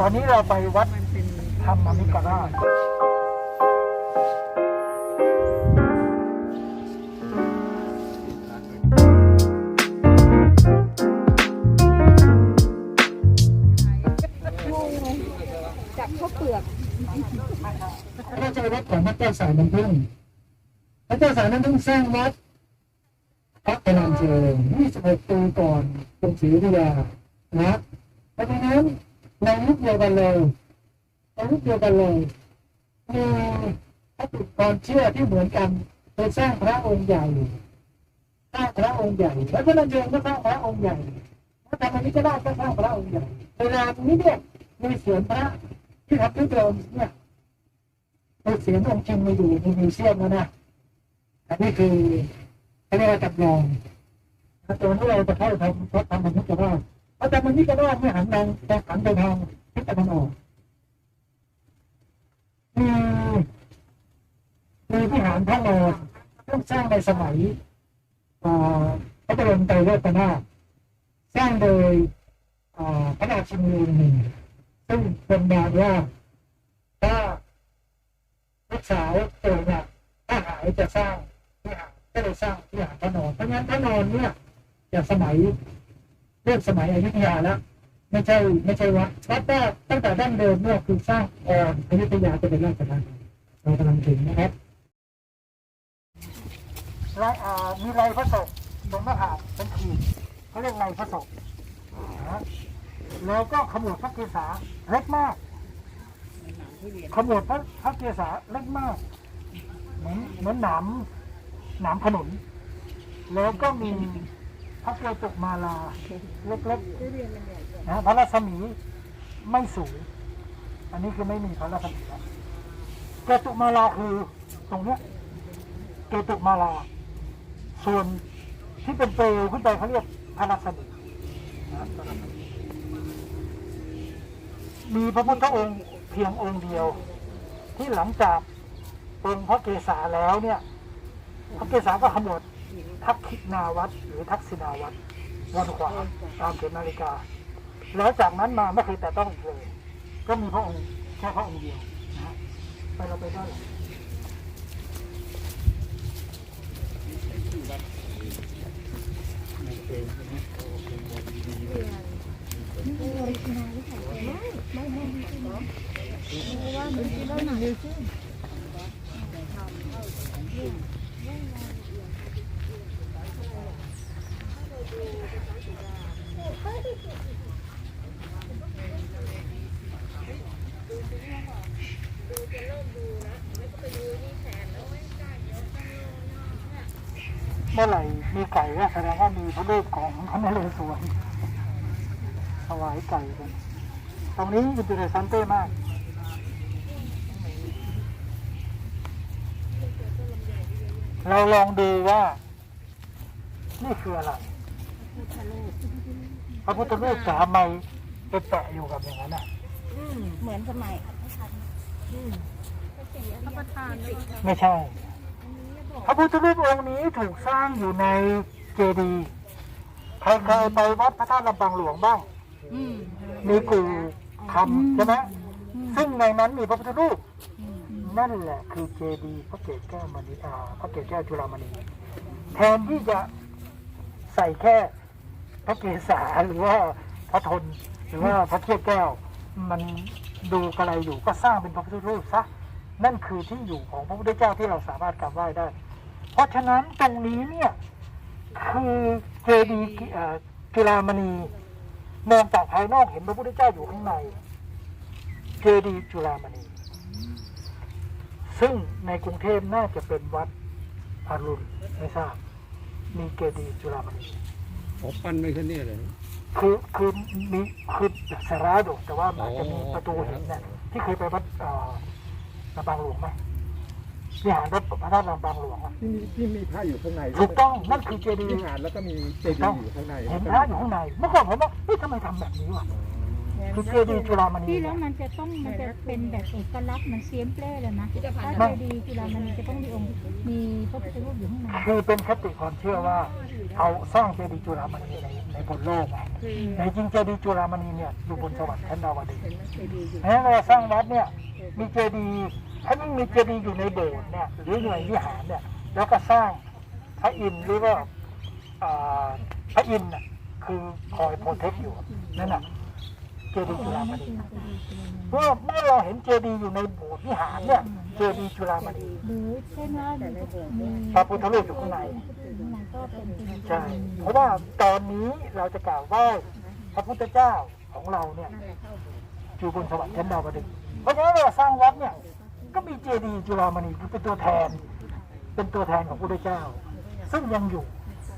ตอนนี้เราไปวัดธรรมมิกราชพระเจ้าวัดของพระเจ้าสายน้ำพึ่งพระเจ้าสายน้ำพึ่งสร้างวัดพระพลังเจริญ26ปีก่อนกรุงศรีอยุธยานะเพราะฉะนั้น ในยุคเดียวกันเลยในยุคเดียวกันเลยมีพระตุกรเชื่อที่เหมือนกันโดยสร้างพระองค์ใหญ่สร้างพระองค์ใหญ่แล้วพระนันเจริญก็สร้างพระองค์ใหญ่พระธรรมนิกราชก็สร้างพระองค์ใหญ่เวลานี้เนี่ยมีเสียงพระที่ทำด้วยเดิมเนี่ยเอาเสียงองค์จริงมาอยู่ในมิวเซียมแล้วนะอันนี้คือเรียกว่าจำลองแล้วตัวนี้เราจะเข้าทำพระธรรมนิกราช พระธรรมนิกราชไม่หันทางแต่หันไปทางทิศตะวันออกมีมีวิหารพระนอนต้องสร้างในสมัยพระบรมไตรโลกนาถสร้างโดยพระราชินีหนึ่งซึ่งเป็นนามว่าถ้าลูกสาวเกิดเนี่ยถ้าหายจะสร้างที่หารก็เลยสร้างที่หารพระนอนเพราะงั้นพระนอนเนี่ยจากสมัย เรื่องสมัยอยุธยาแล้วไม่ใช่ไม่ใช่วัดวัดแรกตั้งแต่ดั้งเดิมเนี่ยคือสร้างก่อนอยุธยาจะเป็นราชการเรากำลังถึงนะครับลายอ่ามีลายพระศพตรงหน้าผากเป็นขีดเขาเรียกลายพระศพนะแล้วก็ขมวดพระเกศาเล็กมากขมวดพระพระเกศาเล็กมาก เหมือนเหมือนหนามหนามขนุนแล้วก็มี พระเกตุมาลา เล็กๆนะพระรัศมีไม่สูง อันนี้คือไม่มีพระรัศมีแล้วเกตุมาลาคือตรงเนี้ยเกตุมาลา ส่วนที่เป็นเปลวขึ้นไปเขาเรียกพระรัศมีนะพระรัศมีมีพระพุทธองค์เพียงองค์เดียว ที่หลังจากองค์พระเกศาแล้วเนี่ย พระเกศาก็ขมวด ทักขินาวัดหรือทักษินาวัดวนขวาตามเข็มนาฬิกา แล้วจากนั้นมาไม่เคยแต่ต้องอีกเลย ก็มีพระองค์แค่พระองค์เดียวนะฮะไปเราไปได้านหลัง เมื่อไหร่มีไก่ก็แสดงว่ามีพระรูปของพระนเรศวรถวายไก่กันตรงนี้อินเตอร์ซันเต้มากเราลองดูว่า นี่คืออะไร พระพุทธรูปสามัยไปแปะอยู่กับอย่างนั้นอะเหมือนสมัยไม่ใช่ พระพุทธรูปองค์นี้ถูกสร้างอยู่ในเจดีย์ใครเคยไปวัดพระธาตุลำปางหลวงบ้างมีกู่ทำใช่ไหมซึ่งในนั้นมีพระพุทธรูปนั่นแหละคือเจดีย์พระเกศแก้วมณีอาพระเกศแก้วจุฬามณีแทนที่จะใส่แค่ พระเกศาหรือว่าพระทนหรือว่าพระเทียแก้ว มันดูกระไรอยู่ก็สร้างเป็นพระพุทธรูปซะนั่นคือที่อยู่ของพระพุทธเจ้าที่เราสามารถกราบไหว้ได้ เพราะฉะนั้นตรงนี้เนี่ยคือเจดีย์กิเอ่อจุฬามณีมองจากภายนอกเห็นพระพุทธเจ้าอยู่ข้างในเจดีย์จุฬามณี ซึ่งในกรุงเทพน่าจะเป็นวัดอรุณไม่ทราบ มีเจดีย์จุฬามณี ผมปั้นไม่แค่นี้เลย คือคือมีคือสาราโดดแต่ว่าอาจจะมีอ๋อประตูเห็นเนี่ยที่เคยไปวัดเอ่อลำปางหลวงไหมวิหารวัดพระธาตุลำปางหลวงอะที่มีที่มีพระอยู่ข้างในถูกต้องนั่นคือเจดีที่ย์หารแล้วก็มีเจดีย์อยู่ข้างในเห็นพระอยู่ข้างในเมื่อก่อนผมว่าเฮ้ยทำไมทำแบบนี้วะ คือเจดีย์จุฬามณีที่แล้วมันจะต้องมันจะเป็นแบบเอกลักษณ์เหมันเซียมเปล่เลยนะถ้าเจดีย์จุฬามณีจะต้องมีองค์มีพระพุทธรูปอยู่ข้างในคือเป็นคติความเชื่อว่าเอาสร้างเจดีย์จุฬามณีในในบนโลกไงแต่จริงๆเจดีย์จุฬามณีเนี่ยอยู่บนสวรรค์ชั้นดาวดึงส์เพราะฉะนั้นเวลาสร้างวัดเนี่ยมีเจดีย์ถ้ายิ่งมีเจดีย์อยู่ในโบสถ์เนี่ยหรืออยู่ในวิหารเนี่ยแล้วก็สร้างพระอินทร์หรือว่าอ่าพระอินทร์น่ะคือคอยโปรเทคอยู่นั่นน่ะ เจดีย์จุฬามณีเมื่อเมื่อเราเห็นเจดีย์อยู่ในโบสถ์วิหารเนี่ยเจดีย์จุฬามณีหรือเช่นว่ามีพระพุทธรูปอยู่ข้างในใช่เพราะว่าตอนนี้เราจะกล่าวไหว้พระพุทธเจ้าของเราเนี่ยอยู่บนสวรรค์ชั้นดาวดึงส์เพราะฉะนั้นเวลาสร้างวัดเนี่ย ก็มีเจดีย์จุฬามณีคือเป็นตัวแทน เป็นตัวแทนของพระพุทธเจ้า ซึ่งยังอยู่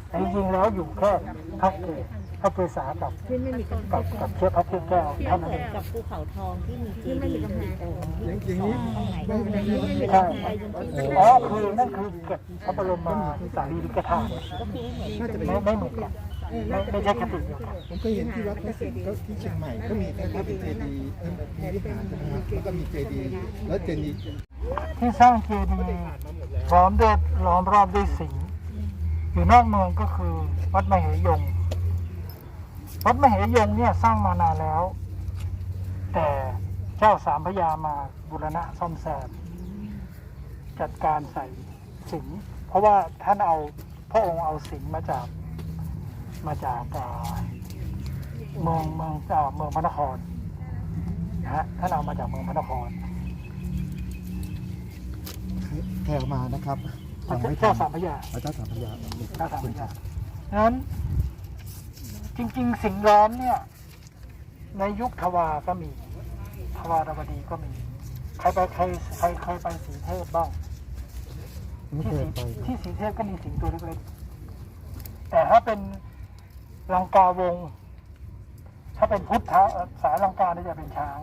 แต่จริงๆแล้วอยู่แค่พระเกศ พระเกศากับที่ไม่มีกำแพกับงกับเชื้อพระเทพแก้วที่เท่านั้นเหมืเออนงกับภูเขาทองที่มีเจดีย์สี่องค์ที่อย่างนี้ตรงไหนตรงไหนไม่มีใช่กำแพงยังที่อ๋อคือนั่นคือเก็บพระบรมสารีริกธาตุก็คือไม่เหมือนไม่ไม่เหมือนกันไม่ไม่ใช่คติเดียวกันผมเคยเห็นที่วัดพระสิงห์ก็ที่เชียงใหม่ก็มีคล้ายๆเป็นเจดีย์เอ่อมีวิหารใช่ไหมครับแล้วก็มีเจดีย์แล้วเจดีย์ที่สร้างเจดีย์ล้อมด้วยล้อมรอบด้วยสิงห์อยู่นอกเมืองก็คือวัดมเหยง วัดมเหยงเนี่ยสร้างมานานแล้ว แต่เจ้าสามพระยามาบูรณะซ่อมแซมจัดการใส่สิงห์เพราะว่าท่านเอาพระองค์เอาสิงห์มาจากมาจากอ่าเมืองเมืองอ่าเมืองพระนครนะฮะท่านเอามาจากเมืองพระนครแถวมานะครับฟังไม่ทัเจ้านสามพระยาพระเจ้าสามพระยาเจ้าสามพระยานั้น จริง ๆ สิ่งล้อมเนี่ย ในยุคทวาก็มีทวารวดีก็มี ใครไปใครใครเคยไปสีเทพบ้าง ไม่ที่สีไปที่สีเทพก็มีสิงตัวเล็กๆแต่ถ้าเป็นลังกาวงศ์ถ้าเป็นพุทธะสายลังกาเนี่ยจะเป็นช้าง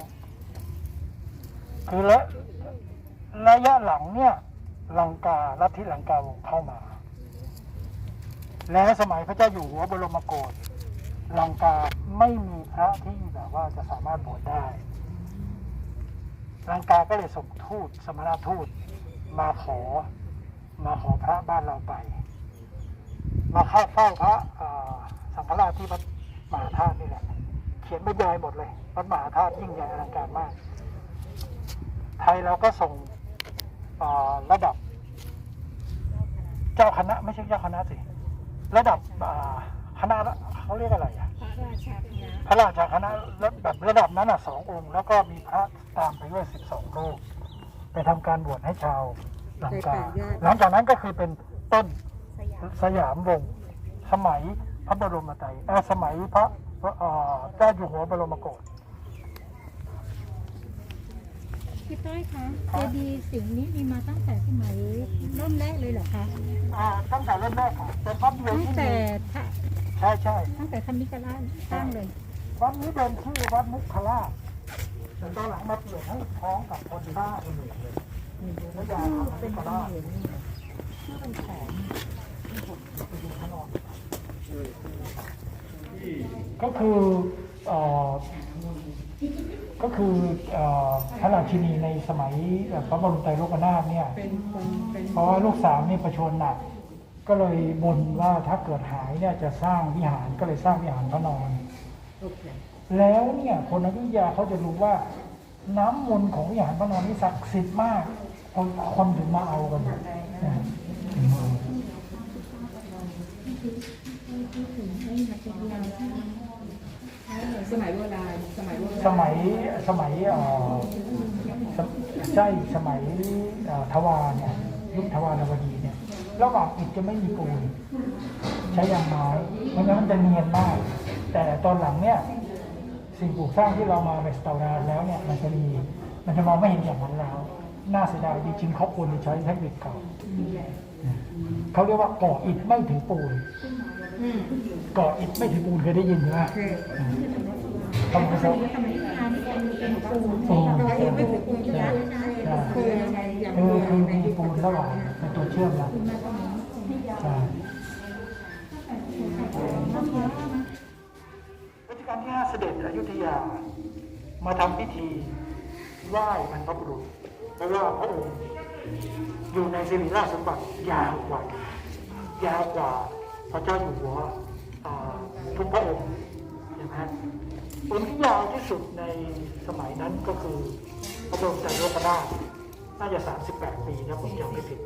คือระระยะหลังเนี่ยลังกาลัทธิลังกาวงศ์เข้ามา แล้วสมัยพระเจ้าอยู่หัวบรมโกศ ลังกาไม่มีพระที่แบบว่าจะสามารถบวชได้ ลังกาก็เลยส่งทูตสมณทูตมาขอ มาขอพระบ้านเราไป มาเข้าเฝ้าพระสังฆราชที่วัดมหาธาตุนี่แหละ เขียนบรรยายหมดเลยวัดมหาธาตุยิ่งใหญ่อลังการมาก ไทยเราก็ส่งระดับ เจ้าคณะไม่ใช่เจ้าคณะสิ ระดับ ณะละเขาเรียกอะไรอะพระราชาคณะระแบบระดับนั้นอะสององค์ แล้วก็มีพระตามไปด้วยสิบสองรูปไปทำการบวชให้ชาวลังกาหลังจากนั้นก็คือเป็นต้นสยามวงศ์สมัยพระบรมไตรเอ่อสมัยพระเอ่อเจ้าอยู่หัวบรมโกศพี่ต้อยคะเจดีย์สิงห์นี้มีมาตั้งแต่สมัยเริ่มแรกเลยเหรอคะอ่าตั้งแต่เริ่มแรกค่ะเป็นวัดเดียวตั้งที่แต่มีพระ ใช่ใช่ตั้งแต่ธรรมิกราชสร้างเลย วัดนี้เดิมชื่อวัดมุขราชแต่ตอนหลังมาเปลี่ยนให้พ้องกับคนบ้านมีพระยาเป็นมุขราชชื่อเป็นแสนก็คือเอ่อก็คือเอ่อพระราชินีในสมัยพระบรมไตรโลกนาถเนี่ยเพราะว่าลูกสาวนี่ประชวรหนัก ก็เลยบนว่าถ้าเกิดหายเนี่ยจะสร้างวิหารก็เลยสร้างวิหารพระนอน แล้วเนี่ยคนอยุธยาเขาจะรู้ว่า น้ำมนต์ของวิหารพระนอนนี่ศักดิ์สิทธิ์มากคนคนถึงมาเอากันนะถึงมาเอาสมัยโบราณสมัยโบราณสมัยสมัยเอ่อสมใช่สมัยเอ่อทวารเนี่ยยุคทวารนวดีเนี่ย ระหว่างอิฐจะไม่มีปูนใช้ยางไม้เพราะงั้นมันจะเนียนมาก แต่ตอนหลังเนี่ยสิ่งปลูกสร้างที่เรามาเรสตอรานแล้วเนี่ยมันจะมีมันจะมองไม่เห็นอย่างนั้นแล้วน่าเสียดายจริงๆเขาควรจะใช้เทคนิคเก่าเขาเรียกว่าก่ออิฐไม่ถึงปูนก่ออิฐไม่ถึงปูนเคยได้ยินไหมต้องไปสอบสมัยทานเป็นเป็นปูนปูน ใช่ใช่ไหมใช่คือยังไงยังเออคือมีปูนระหว่างเป็นตัวเชื่อมนะใช่รัชกาลที่ห้าเสด็จอยุธยา มาทำพิธีไหว้บรรพบุรุษเพราะว่าพระองค์อยู่ในสิริราชสมบัติยาวกว่ายาวกว่าพระเจ้าอยู่หัวทุกพระองค์ใช่ไหม องค์ที่ยาวที่สุดในสมัยนั้นก็คือพระบรมไตรโลกนาถน่าจะ 38 ปีนะผมจำไม่ผิด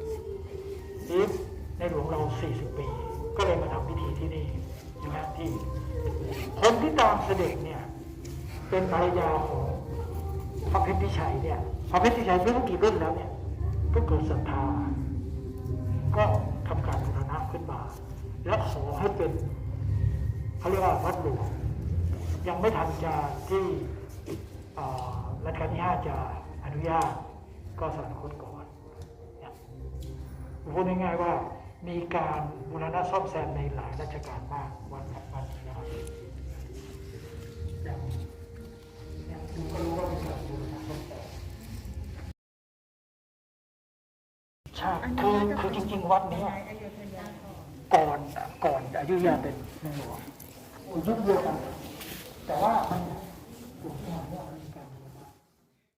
นี่ในหลวงเรา 40 ปี ก็เลยมาทำพิธีที่นี่ใช่ไหมที่ คนที่ตามเสด็จเนี่ยเป็นภรรยาของพระเพชรพิชัยเนี่ยพระเพชรพิชัยไม่รู้กี่รุ่นแล้วเนี่ยก็เกิดศรัทธา ก็ทำการบูรณะขึ้นมา แล้วขอให้เป็นเขาเรียกว่าวัดหลวง ยังไม่ทันจะที่อ่ารัชกาลที่ห้าจะอนุญาตก็สวรรคตก่อนเนี่ยพูดง่ายๆว่ามีการบูรณะซ่อมแซมในหลายราชการมากวันวันนี้นะครับอย่างอย่างดูก็รู้ว่าเป็นการบูรณะซ่อมแซมใช่คือคือจริง ๆ วัดเนี้ยก่อนก่อนอยุธยาเป็นเมืองหลวงอยู่ยุคเดียวกัน แต่ว่ามันอยู่ที่ไหนเนี่ย